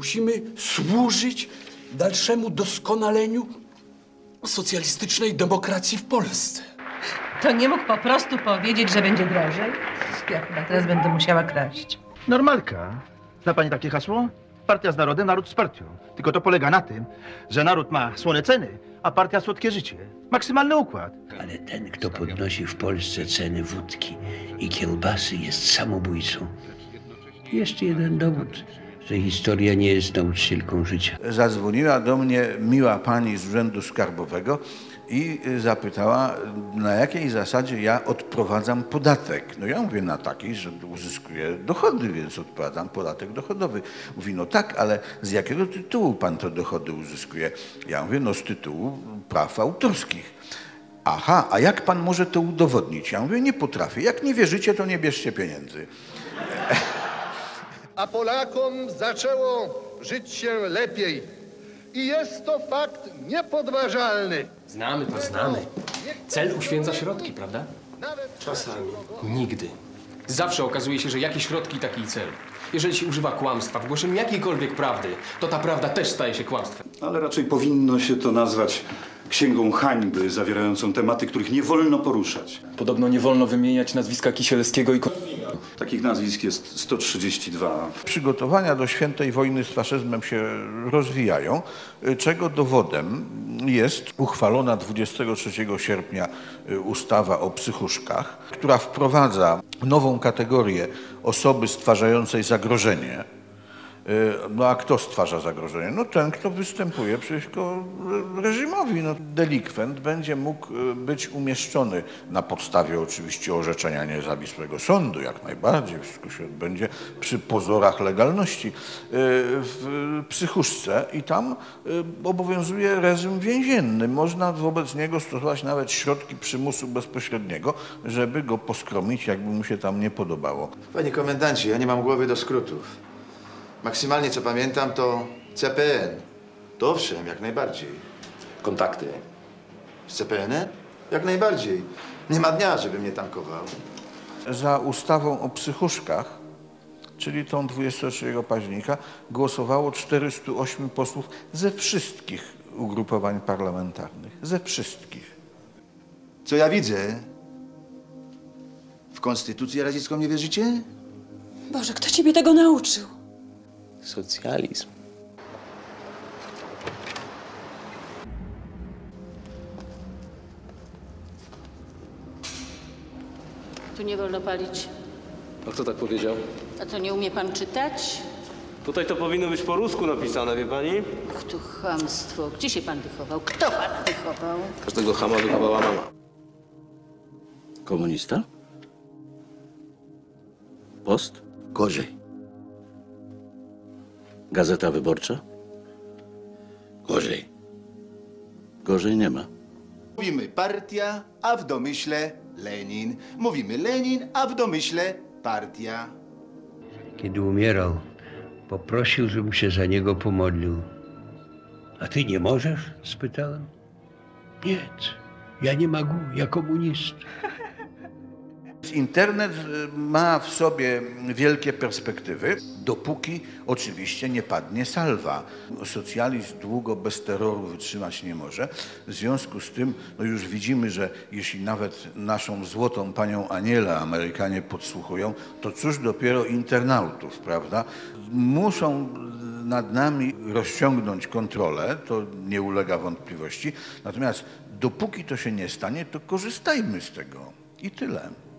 Musimy służyć dalszemu doskonaleniu socjalistycznej demokracji w Polsce. To nie mógł po prostu powiedzieć, że będzie drożej? Ja chyba teraz będę musiała kraść. Normalka. Zna pani takie hasło? Partia z narodem, naród z partią. Tylko to polega na tym, że naród ma słone ceny, a partia słodkie życie. Maksymalny układ. Ale ten, kto podnosi w Polsce ceny wódki i kiełbasy, jest samobójcą. Jeszcze jeden dowód, że historia nie jest nauczycielką życia. Zadzwoniła do mnie miła pani z Urzędu Skarbowego i zapytała, na jakiej zasadzie ja odprowadzam podatek. No ja mówię, na takiej, że uzyskuję dochody, więc odprowadzam podatek dochodowy. Mówi, no tak, ale z jakiego tytułu pan te dochody uzyskuje? Ja mówię, no z tytułu praw autorskich. Aha, a jak pan może to udowodnić? Ja mówię, nie potrafię. Jak nie wierzycie, to nie bierzcie pieniędzy. a Polakom zaczęło żyć się lepiej. I jest to fakt niepodważalny. Znamy to, znamy. Cel uświęca środki, prawda? Czasami. Nigdy. Zawsze okazuje się, że jakie środki, taki cel. Jeżeli się używa kłamstwa w głoszeniu jakiejkolwiek prawdy, to ta prawda też staje się kłamstwem. Ale raczej powinno się to nazwać księgą hańby, zawierającą tematy, których nie wolno poruszać. Podobno nie wolno wymieniać nazwiska Kisielskiego i Takich nazwisk jest 132. Przygotowania do świętej wojny z faszyzmem się rozwijają, czego dowodem jest uchwalona 23 sierpnia y, ustawa o psychuszkach, która wprowadza nową kategorię osoby stwarzającej zagrożenie. Y, No a kto stwarza zagrożenie? No ten, kto występuje przeciwko reżimowi. No, delikwent będzie mógł y, być umieszczony na podstawie oczywiście orzeczenia niezawisłego sądu, jak najbardziej. Wszystko się odbędzie przy pozorach legalności y, w psychuszce i tam obowiązuje reżim więzienny. Można wobec niego stosować nawet środki przymusu bezpośredniego, żeby go poskromić, jakby mu się tam nie podobało. Panie komendancie, ja nie mam głowy do skrótów. Maksymalnie co pamiętam to CPN. To owszem, jak najbardziej. Kontakty. Z CPN-em? Jak najbardziej. Nie ma dnia, żeby mnie tankował. za ustawą o psychuszkach, czyli tą 23 października, głosowało 408 posłów ze wszystkich ugrupowań parlamentarnych. Ze wszystkich. Co ja widzę? W Konstytucję radziecką nie wierzycie? Boże, kto ciebie tego nauczył? Socjalizm. Tu nie wolno palić. A kto tak powiedział? A co, nie umie pan czytać? Tutaj to powinno być po rusku napisane, wie pani? Ach, tu chamstwo. Gdzie się pan wychował? Kto pana wychował? Każdego chama wychowała mama. Komunista? Post? Gorzej. Gazeta Wyborcza? Gorzej. Gorzej nie ma. Mówimy partia, a w domyśle Lenin. Mówimy Lenin, a w domyśle partia. Kiedy umierał, poprosił, żebym się za niego pomodlił. A ty nie możesz? spytałem. Nie, ja nie mogę, ja komunist. Internet y, ma w sobie wielkie perspektywy, dopóki oczywiście nie padnie salwa. Socjalizm długo bez terroru wytrzymać nie może. W związku z tym no już widzimy, że jeśli nawet naszą złotą panią Anielę Amerykanie podsłuchują, to cóż dopiero internautów, prawda? Muszą nad nami rozciągnąć kontrolę, to nie ulega wątpliwości. Natomiast dopóki to się nie stanie, to korzystajmy z tego. I tyle.